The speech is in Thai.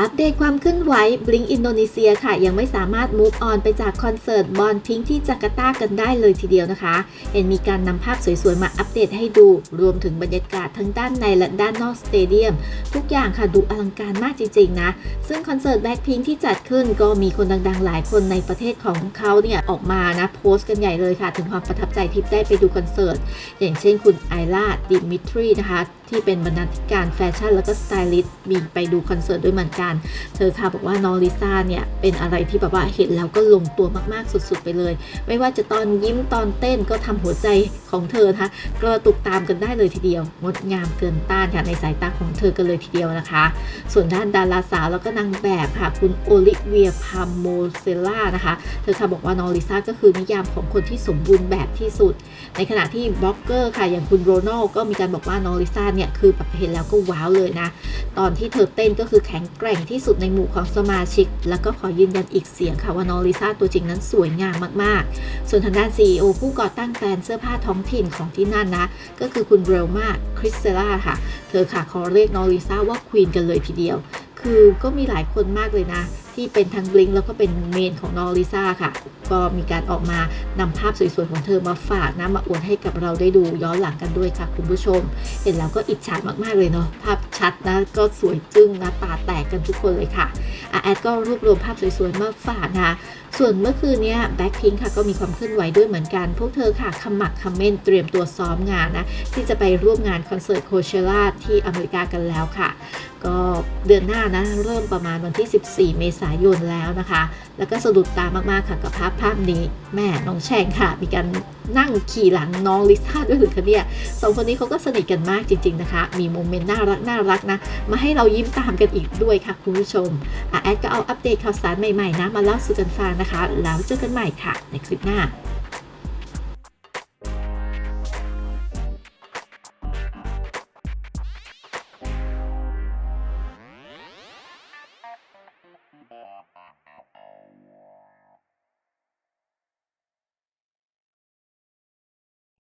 อัปเดตความเคลื่อนไหวบลิงอินโดนีเซียค่ะ ยังไม่สามารถ move on ไปจากคอนเสิร์ตบอลพิงที่จาการ์ตากันได้เลยทีเดียวนะคะ เห็นมีการนำภาพสวย ๆ มาอัปเดตให้ดู รวมถึงบรรยากาศทั้งด้านในและด้านนอกสเตเดียม ทุกอย่างค่ะดูอลังการมากจริง ๆ นะ ซึ่งคอนเสิร์ตแบ็คพิงที่จัดขึ้นก็มีคนดัง ๆ หลายคนในประเทศของเขาเนี่ยออกมานะโพสต์กันใหญ่เลยค่ะ ถึงความประทับใจที่ได้ไปดูคอนเสิร์ตอย่างเช่นคุณไอล่าดิมิทรีนะคะที่เป็นบรรณาธิการแฟชั่นแล้วก็สไตลิสต์มีไปดูคอนเสิร์ตด้วยเหมือนกันเธอค่ะบอกว่าน้องลิซ่าเนี่ยเป็นอะไรที่แบบว่าเห็นแล้วก็ลงตัวมากๆสุดๆไปเลย ไม่ว่าจะตอนยิ้มตอนเต้นก็ทำหัวใจของเธอนะคะกระตุกตามกันได้เลยทีเดียว งดงามเกินต้านค่ะในสายตาของเธอกันเลยทีเดียวนะคะ ส่วนด้านดาราสาวแล้วก็นางแบบค่ะ คุณโอลิเวียพามโมเซล่านะคะ เธอค่ะบอกว่าน้องลิซ่าก็คือนิยามของคนที่สมบูรณ์แบบที่สุด ในขณะที่บล็อกเกอร์ค่ะอย่างคุณโรนัลก็มีการบอกว่าน้องลิซ่าเนี่ยคือแบบเห็นแล้วก็ว้าวเลยนะ ตอนที่เธอเต้นก็คือแข็งแกร่งที่สุดในหมู่ของสมาชิก แล้วก็ขอยืนยันอีกเสียงค่ะว่าน้องลิซ่าตัวจริงนั้นสวยงามมากๆ ส่วนทางด้าน CEO ผู้ก่อตั้งแบรนด์เสื้อผ้าท้องถิ่นของที่นั่นนะ ก็คือคุณเรลมาคริสเซล่าค่ะ เธอค่ะขอเรียกน้องลิซ่าว่าควีนกันเลยทีเดียว คือก็มีหลายคนมากเลยนะ ที่เป็นทั้งบลิงแล้วก็เป็นเมนของน้องลิซ่าค่ะ ก็มีการออกมานำภาพสวยๆของเธอมาฝากนะมาอวดให้กับเราได้ดูย้อนหลังกันด้วยค่ะ คุณผู้ชม เห็นแล้วก็อิจฉามากๆเลยเนาะภาพชัดนะก็สวยจึ้งนะตาแตกกันทุกคนเลยค่ะอะแอดก็รวบรวมภาพสวยๆมาฝากนะคะส่วนเมื่อคืนเนี้ยแบ็คพิงค่ะก็มีความเคลื่อนไหวด้วยเหมือนกัน พวกเธอค่ะขมักคอมเมนต์เตรียมตัวซ้อมงานนะ ที่จะไปร่วมงานคอนเสิร์ตโคเชล่าที่อเมริกากันแล้วค่ะ ก็เดือนหน้านะ เริ่มประมาณวันที่ 14 เมษายนแล้วนะคะ แล้วก็สะดุดตามากๆค่ะกับภาพภาพนี้แม่น้องแชงค่ะ มีการนั่งขี่หลังน้องลิซ่าด้วยหรือคะเนี่ยสองคนนี้เขาก็สนิทกันมากจริง ๆนะคะ มีโมเมนต์น่ารักน่ารักนะ มาให้เรายิ้มตามกันอีกด้วยค่ะคุณผู้ชมอแอดก็เอาอัปเดตข่าวสารใหม่ๆนะมาเล่าสู่กันฟังนะคะ แล้วเจอกันใหม่ค่ะในคลิปหน้า